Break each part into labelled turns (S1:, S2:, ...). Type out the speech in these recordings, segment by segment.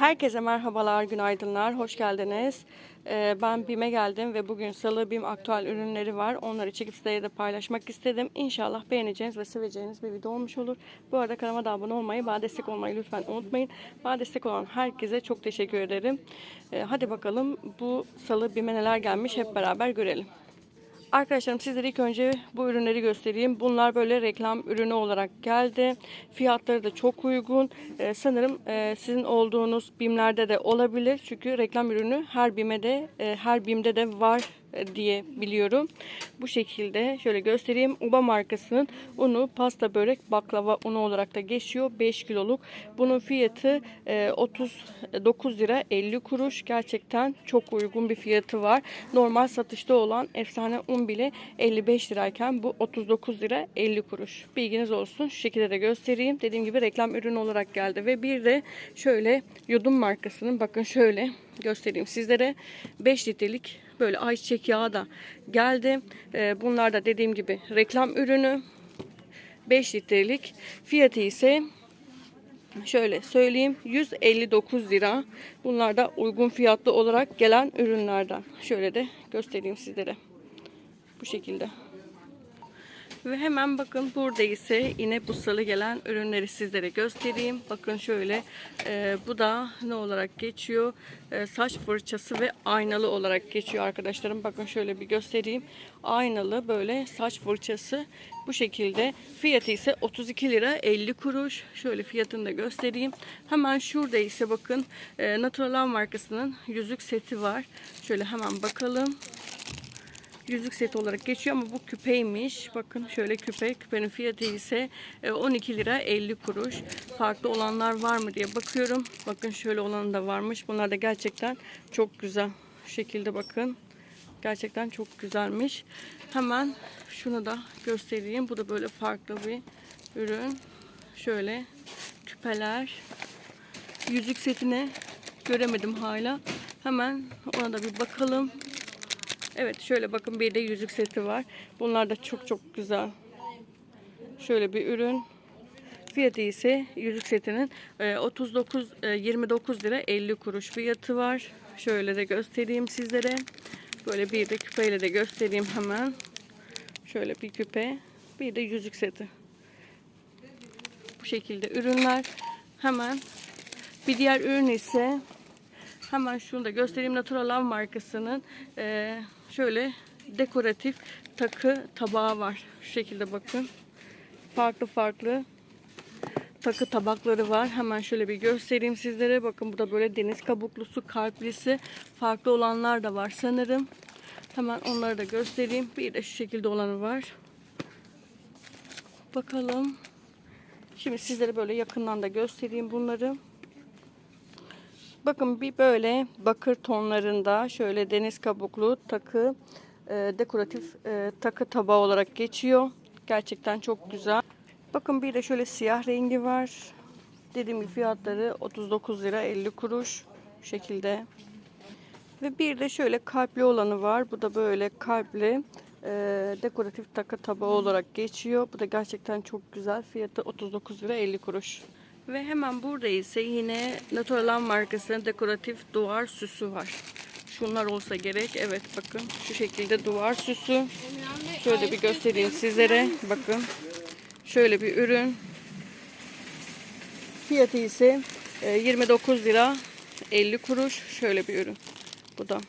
S1: Herkese merhabalar, günaydınlar, hoş geldiniz. Ee, ben BİM'e geldim ve bugün salı BİM aktüel ürünleri var. Onları çekip sizlere de paylaşmak istedim. İnşallah beğeneceğiniz ve seveceğiniz bir video olmuş olur. Bu arada kanalıma da abone olmayı, bana destek olmayı lütfen unutmayın. Bana destek olan herkese çok teşekkür ederim. Ee, hadi bakalım bu salı BİM'e neler gelmiş hep beraber görelim. Arkadaşlarım sizlere ilk önce bu ürünleri göstereyim. Bunlar böyle reklam ürünü olarak geldi. Fiyatları da çok uygun. Ee, sanırım e, sizin olduğunuz BİM'lerde de olabilir. Çünkü reklam ürünü her BİM'e e, her BİM'de de var diye biliyorum. Bu şekilde şöyle göstereyim. Uba markasının unu pasta börek baklava unu olarak da geçiyor. 5 kiloluk. Bunun fiyatı e, 39 lira 50 kuruş. Gerçekten çok uygun bir fiyatı var. Normal satışta olan efsane un bile 55 lirayken bu 39 lira 50 kuruş. Bilginiz olsun. Şu şekilde de göstereyim. Dediğim gibi reklam ürünü olarak geldi ve bir de şöyle Yudum markasının bakın şöyle göstereyim sizlere 5 litrelik böyle ayçiçek yağı da geldi. Ee, bunlar da dediğim gibi reklam ürünü 5 litrelik fiyatı ise şöyle söyleyeyim 159 lira. Bunlar da uygun fiyatlı olarak gelen ürünlerden. Şöyle de göstereyim sizlere. Bu şekilde. Ve hemen bakın burada ise yine bu salı gelen ürünleri sizlere göstereyim. Bakın şöyle e, bu da ne olarak geçiyor? E, saç fırçası ve aynalı olarak geçiyor arkadaşlarım. Bakın şöyle bir göstereyim. Aynalı böyle saç fırçası bu şekilde. Fiyatı ise 32 lira 50 kuruş. Şöyle fiyatını da göstereyim. Hemen şurada ise bakın e, Naturalan markasının yüzük seti var. Şöyle hemen bakalım yüzük seti olarak geçiyor ama bu küpeymiş. Bakın şöyle küpe. Küpenin fiyatı ise e, 12 lira 50 kuruş. Farklı olanlar var mı diye bakıyorum. Bakın şöyle olanı da varmış. Bunlar da gerçekten çok güzel. Şu şekilde bakın. Gerçekten çok güzelmiş. Hemen şunu da göstereyim. Bu da böyle farklı bir ürün. Şöyle küpeler. Yüzük setini göremedim hala. Hemen ona da bir bakalım. Evet şöyle bakın bir de yüzük seti var. Bunlar da çok çok güzel. Şöyle bir ürün. Fiyatı ise yüzük setinin e, 39 e, 29 lira 50 kuruş fiyatı var. Şöyle de göstereyim sizlere. Böyle bir de küpeyle de göstereyim hemen. Şöyle bir küpe, bir de yüzük seti. Bu şekilde ürünler. Hemen bir diğer ürün ise Hemen şunu da göstereyim. Natural Love markasının e, şöyle dekoratif takı tabağı var. Şu şekilde bakın. Farklı farklı takı tabakları var. Hemen şöyle bir göstereyim sizlere. Bakın bu da böyle deniz kabuklusu, kalplisi. Farklı olanlar da var sanırım. Hemen onları da göstereyim. Bir de şu şekilde olanı var. Bakalım. Şimdi sizlere böyle yakından da göstereyim bunları. Bakın bir böyle bakır tonlarında şöyle deniz kabuklu takı e, dekoratif e, takı tabağı olarak geçiyor. Gerçekten çok güzel. Bakın bir de şöyle siyah rengi var. Dediğim gibi fiyatları 39 lira 50 kuruş şekilde. Ve bir de şöyle kalpli olanı var. Bu da böyle kalpli e, dekoratif takı tabağı olarak geçiyor. Bu da gerçekten çok güzel. Fiyatı 39 lira 50 kuruş. Ve hemen burada ise yine Naturalan markasının dekoratif duvar süsü var. Şunlar olsa gerek. Evet bakın şu şekilde duvar süsü. Şöyle bir göstereyim sizlere. Bakın şöyle bir ürün. Fiyatı ise e, 29 lira 50 kuruş. Şöyle bir ürün. Bu da.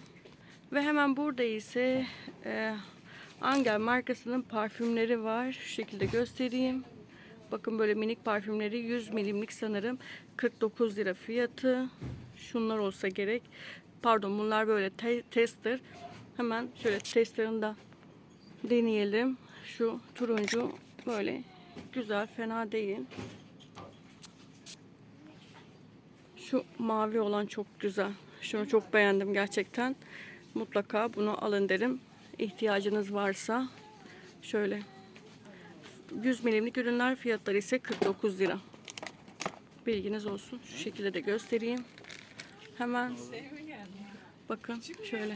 S1: Ve hemen burada ise e, Angel markasının parfümleri var. Şu şekilde göstereyim. Bakın böyle minik parfümleri 100 milimlik sanırım 49 lira fiyatı. Şunlar olsa gerek. Pardon bunlar böyle te tester. Hemen şöyle testerını da deneyelim. Şu turuncu böyle güzel fena değil. Şu mavi olan çok güzel. Şunu çok beğendim gerçekten. Mutlaka bunu alın derim. İhtiyacınız varsa şöyle 100 milimlik ürünler fiyatları ise 49 lira. Bilginiz olsun. Şu şekilde de göstereyim. Hemen bakın şöyle.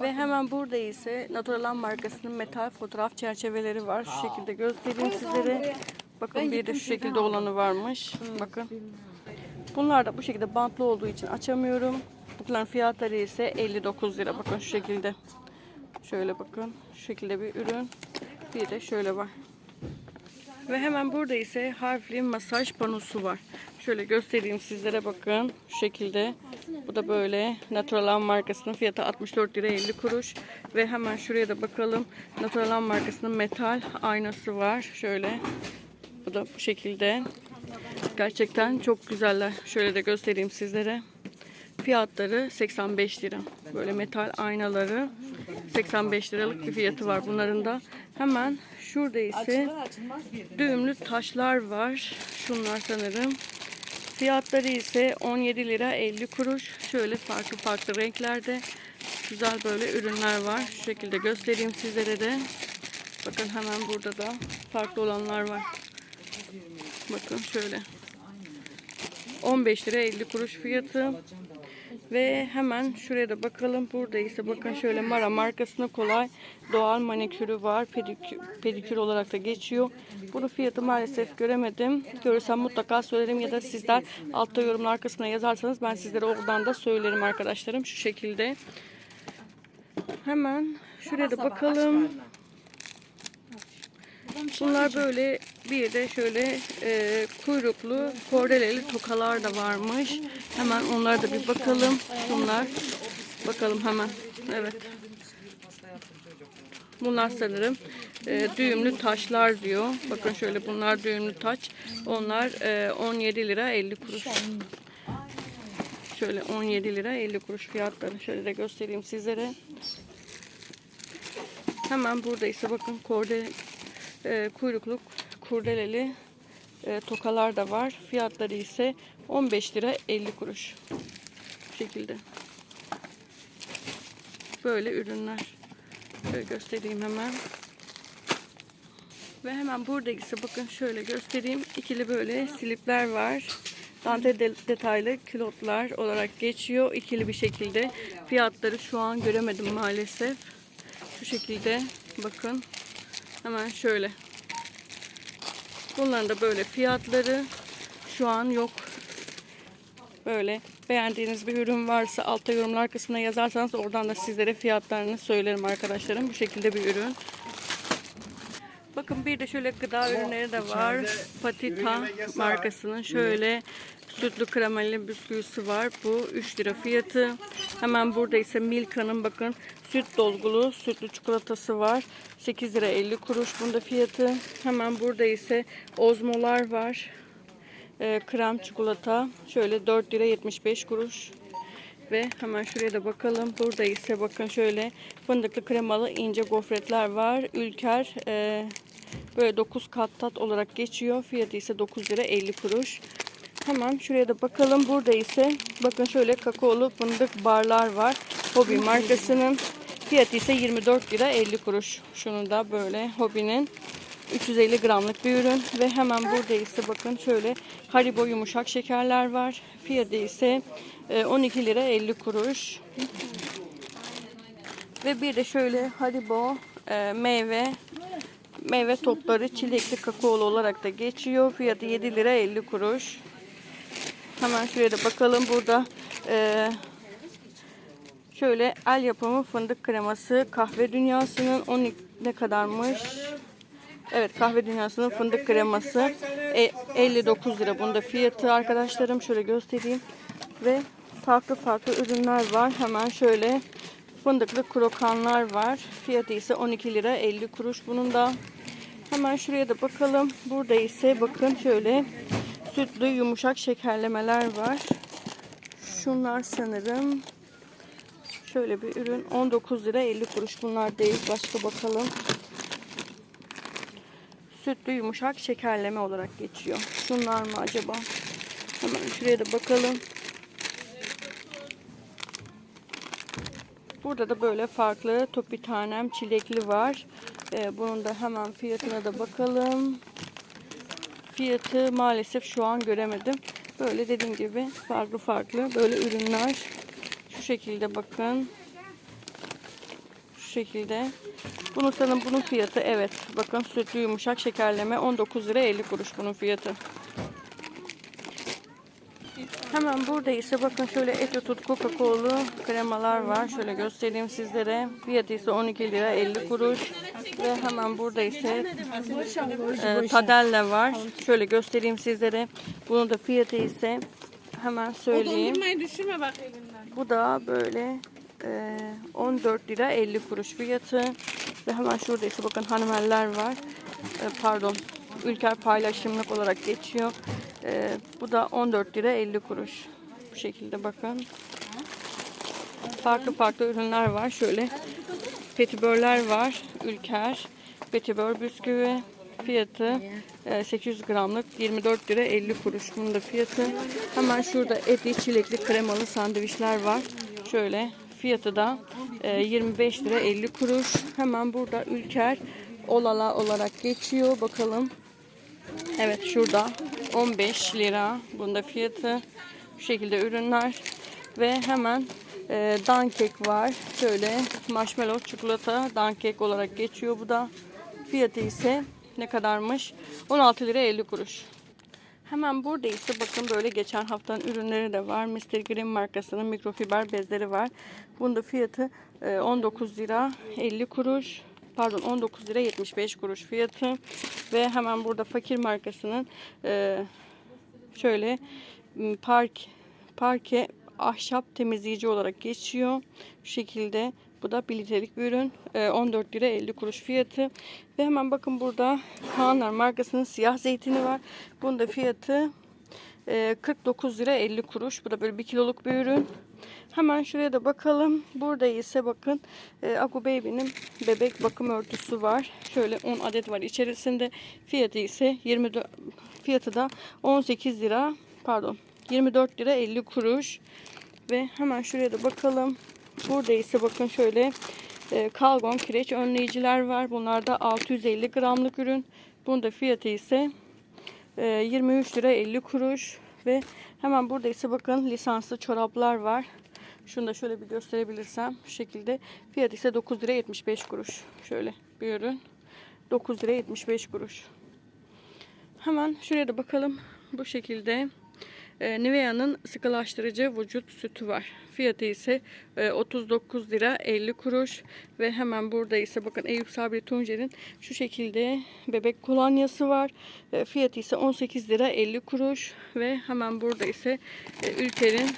S1: Ve hemen burada ise Naturalan markasının metal fotoğraf çerçeveleri var. Şu şekilde göstereyim sizlere. Bakın bir de şu şekilde olanı varmış. Bakın. Bunlar da bu şekilde bantlı olduğu için açamıyorum. Bunların fiyatları ise 59 lira. Bakın şu şekilde. Şöyle bakın. Şu şekilde bir ürün. Bir de şöyle var. Ve hemen burada ise harfli masaj panosu var. Şöyle göstereyim sizlere bakın. Şu şekilde. Bu da böyle Naturalan markasının fiyatı 64 lira 50 kuruş. Ve hemen şuraya da bakalım. Naturalan markasının metal aynası var. Şöyle. Bu da bu şekilde. Gerçekten çok güzeller. Şöyle de göstereyim sizlere. Fiyatları 85 lira. Böyle metal aynaları 85 liralık bir fiyatı var bunların da. Hemen şurada ise düğümlü taşlar var. Şunlar sanırım. Fiyatları ise 17 lira 50 kuruş. Şöyle farklı farklı renklerde güzel böyle ürünler var. Şu şekilde göstereyim sizlere de. Bakın hemen burada da farklı olanlar var. Bakın şöyle. 15 lira 50 kuruş fiyatı. Ve hemen şuraya da bakalım. Burada ise bakın şöyle Mara markasına kolay doğal manikürü var. Pedikür, pedikür olarak da geçiyor. Bunun fiyatı maalesef göremedim. Görürsem mutlaka söylerim ya da sizler altta yorumlar kısmına yazarsanız ben sizlere oradan da söylerim arkadaşlarım. Şu şekilde. Hemen şuraya da bakalım. Bunlar böyle bir de şöyle e, kuyruklu kordeleli tokalar da varmış. Hemen onlara da bir bakalım. Bunlar. Bakalım hemen. Evet. Bunlar sanırım e, düğümlü taşlar diyor. Bakın şöyle bunlar düğümlü taş. Onlar e, 17 lira 50 kuruş. Şöyle 17 lira 50 kuruş fiyatları. Şöyle de göstereyim sizlere. Hemen burada ise bakın korde, e, kuyruklu kurdeleli e, tokalar da var. Fiyatları ise 15 lira 50 kuruş. Bu şekilde. Böyle ürünler. Şöyle göstereyim hemen. Ve hemen burada ise bakın şöyle göstereyim. İkili böyle slipler var. Dante de- detaylı külotlar olarak geçiyor. İkili bir şekilde. Fiyatları şu an göremedim maalesef. Şu şekilde bakın. Hemen şöyle. Bunların da böyle fiyatları şu an yok. Böyle beğendiğiniz bir ürün varsa altta yorumlar kısmına yazarsanız oradan da sizlere fiyatlarını söylerim arkadaşlarım. Bu şekilde bir ürün. Bakın bir de şöyle gıda ürünleri de var. Patita markasının şöyle sütlü kremelli bisküvisi var. Bu 3 lira fiyatı. Hemen burada ise Milka'nın bakın süt dolgulu sütlü çikolatası var. 8 lira 50 kuruş bunda fiyatı. Hemen burada ise ozmolar var. Ee, krem çikolata şöyle 4 lira 75 kuruş. Ve hemen şuraya da bakalım. Burada ise bakın şöyle fındıklı kremalı ince gofretler var. Ülker e, böyle 9 kat tat olarak geçiyor. Fiyatı ise 9 lira 50 kuruş. Hemen şuraya da bakalım. Burada ise bakın şöyle kakaolu fındık barlar var. Hobby markasının. Fiyatı ise 24 lira 50 kuruş. Şunu da böyle Hobby'nin 350 gramlık bir ürün ve hemen burada ise bakın şöyle Haribo yumuşak şekerler var. Fiyatı ise e, 12 lira 50 kuruş. Ve bir de şöyle Haribo e, meyve meyve topları çilekli kakaolu olarak da geçiyor. Fiyatı 7 lira 50 kuruş. Hemen şuraya da bakalım burada e, şöyle el yapımı fındık kreması kahve dünyasının 12 ne kadarmış? Evet kahve dünyasının fındık kreması e, 59 lira bunda fiyatı arkadaşlarım şöyle göstereyim ve farklı farklı ürünler var hemen şöyle fındıklı krokanlar var fiyatı ise 12 lira 50 kuruş bunun da hemen şuraya da bakalım burada ise bakın şöyle sütlü yumuşak şekerlemeler var şunlar sanırım şöyle bir ürün 19 lira 50 kuruş bunlar değil başka bakalım sütlü yumuşak şekerleme olarak geçiyor. Şunlar mı acaba? Hemen şuraya da bakalım. Burada da böyle farklı topi tanem çilekli var. Ee, bunun da hemen fiyatına da bakalım. Fiyatı maalesef şu an göremedim. Böyle dediğim gibi farklı farklı böyle ürünler. Şu şekilde bakın. Şu şekilde. Bunu sanırım bunun fiyatı evet. Bakın sütlü yumuşak şekerleme 19 lira 50 kuruş bunun fiyatı. Hemen burada ise bakın şöyle Eti Tutku kakaolu kremalar var. Şöyle göstereyim sizlere. Fiyatı ise 12 lira 50 kuruş. Ve hemen burada ise e, Tadelle var. Şöyle göstereyim sizlere. Bunun da fiyatı ise hemen söyleyeyim.
S2: Düşürme bak elinden.
S1: Bu da böyle e, 14 lira 50 kuruş fiyatı. Ve hemen şurada ise bakın hanımeller var. E, pardon. Ülker paylaşımlık olarak geçiyor. E, bu da 14 lira 50 kuruş. Bu şekilde bakın. Farklı farklı ürünler var. Şöyle petibörler var. Ülker. Petibör bisküvi. Fiyatı e, 800 gramlık 24 lira 50 kuruş. Bunun da fiyatı. Hemen şurada etli çilekli kremalı sandviçler var. Şöyle fiyatı da e, 25 lira 50 kuruş. Hemen burada Ülker olala olarak geçiyor. Bakalım. Evet şurada 15 lira. Bunda fiyatı bu şekilde ürünler ve hemen e, dankek var. Şöyle marshmallow çikolata dankek olarak geçiyor bu da. Fiyatı ise ne kadarmış? 16 lira 50 kuruş. Hemen burada ise bakın böyle geçen haftanın ürünleri de var. Mr. Green markasının mikrofiber bezleri var. Bunda fiyatı e, 19 lira 50 kuruş. Pardon 19 lira 75 kuruş fiyatı. Ve hemen burada fakir markasının e, şöyle park parke ahşap temizleyici olarak geçiyor. Şu şekilde bu da 1 litrelik bir ürün. E, 14 lira 50 kuruş fiyatı. Ve hemen bakın burada Kaanlar markasının siyah zeytini var. Bunun da fiyatı e, 49 lira 50 kuruş. Bu da böyle 1 kiloluk bir ürün. Hemen şuraya da bakalım. Burada ise bakın e, Aku Baby'nin bebek bakım örtüsü var. Şöyle 10 adet var içerisinde. Fiyatı ise 24 fiyatı da 18 lira pardon 24 lira 50 kuruş. Ve hemen şuraya da bakalım. Burada ise bakın şöyle e, kalgon kireç önleyiciler var. Bunlar da 650 gramlık ürün. Bunun da fiyatı ise 23 lira 50 kuruş. Ve hemen burada ise bakın lisanslı çoraplar var. Şunu da şöyle bir gösterebilirsem şu şekilde. Fiyatı ise 9 lira 75 kuruş. Şöyle bir ürün. 9 lira 75 kuruş. Hemen şuraya da bakalım. Bu şekilde e, Nivea'nın sıkılaştırıcı vücut sütü var. Fiyatı ise e, 39 lira 50 kuruş ve hemen burada ise bakın Eyüp Sabri Tuncer'in şu şekilde bebek kolonyası var. E, fiyatı ise 18 lira 50 kuruş ve hemen burada ise e, Ülker'in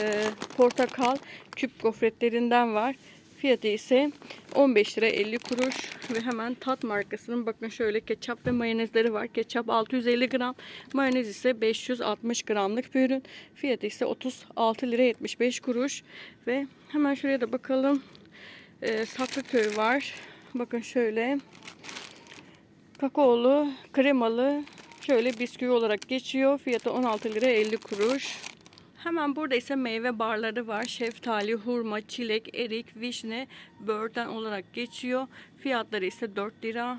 S1: e, portakal küp gofretlerinden var. Fiyatı ise 15 lira 50 kuruş ve hemen Tat markasının bakın şöyle ketçap ve mayonezleri var. Ketçap 650 gram, mayonez ise 560 gramlık bir ürün. Fiyatı ise 36 lira 75 kuruş ve hemen şuraya da bakalım. Ee, Saklıköy var. Bakın şöyle kakaolu, kremalı şöyle bisküvi olarak geçiyor. Fiyatı 16 lira 50 kuruş. Hemen burada ise meyve barları var. Şeftali, hurma, çilek, erik, vişne, böğürtlen olarak geçiyor. Fiyatları ise 4 lira.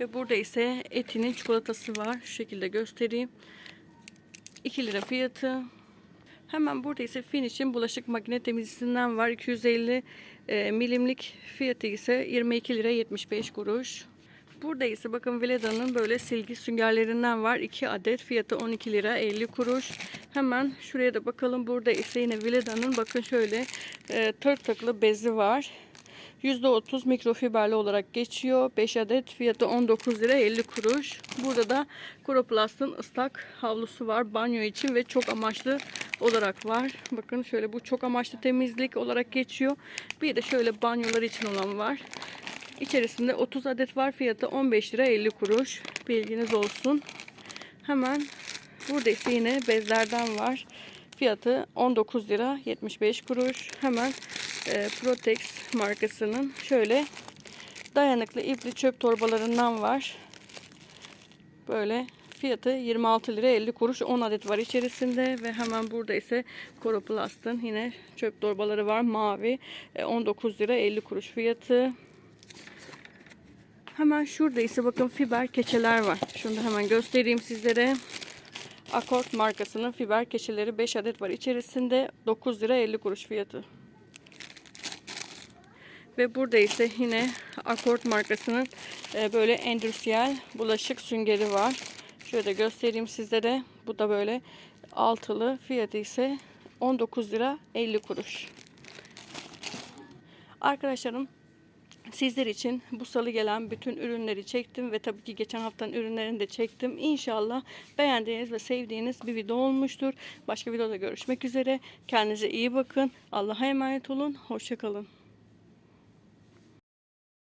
S1: Ve burada ise etinin çikolatası var. Şu şekilde göstereyim. 2 lira fiyatı. Hemen burada ise Finish'in bulaşık makine temizlisinden var. 250 e, milimlik fiyatı ise 22 lira 75 kuruş. Burada ise bakın Veleda'nın böyle silgi süngerlerinden var. 2 adet fiyatı 12 lira 50 kuruş. Hemen şuraya da bakalım. Burada ise yine Veleda'nın bakın şöyle e, tırtıklı bezi var. %30 mikrofiberli olarak geçiyor. 5 adet fiyatı 19 lira 50 kuruş. Burada da Coroplast'ın ıslak havlusu var banyo için ve çok amaçlı olarak var. Bakın şöyle bu çok amaçlı temizlik olarak geçiyor. Bir de şöyle banyolar için olan var. İçerisinde 30 adet var. Fiyatı 15 lira 50 kuruş. Bilginiz olsun. Hemen burada ise yine bezlerden var. Fiyatı 19 lira 75 kuruş. Hemen e, Protex markasının şöyle dayanıklı ipli çöp torbalarından var. Böyle fiyatı 26 lira 50 kuruş 10 adet var içerisinde ve hemen burada ise Coroplast'ın yine çöp torbaları var mavi E, 19 lira 50 kuruş fiyatı. Hemen şurada ise bakın fiber keçeler var. Şunu da hemen göstereyim sizlere. Akort markasının fiber keçeleri 5 adet var içerisinde 9 lira 50 kuruş fiyatı. Ve burada ise yine Akort markasının e, böyle endüstriyel bulaşık süngeri var. Şöyle göstereyim sizlere. Bu da böyle altılı. Fiyatı ise 19 lira 50 kuruş. Arkadaşlarım Sizler için bu salı gelen bütün ürünleri çektim ve tabii ki geçen haftanın ürünlerini de çektim. İnşallah beğendiğiniz ve sevdiğiniz bir video olmuştur. Başka videoda görüşmek üzere. Kendinize iyi bakın. Allah'a emanet olun. Hoşçakalın.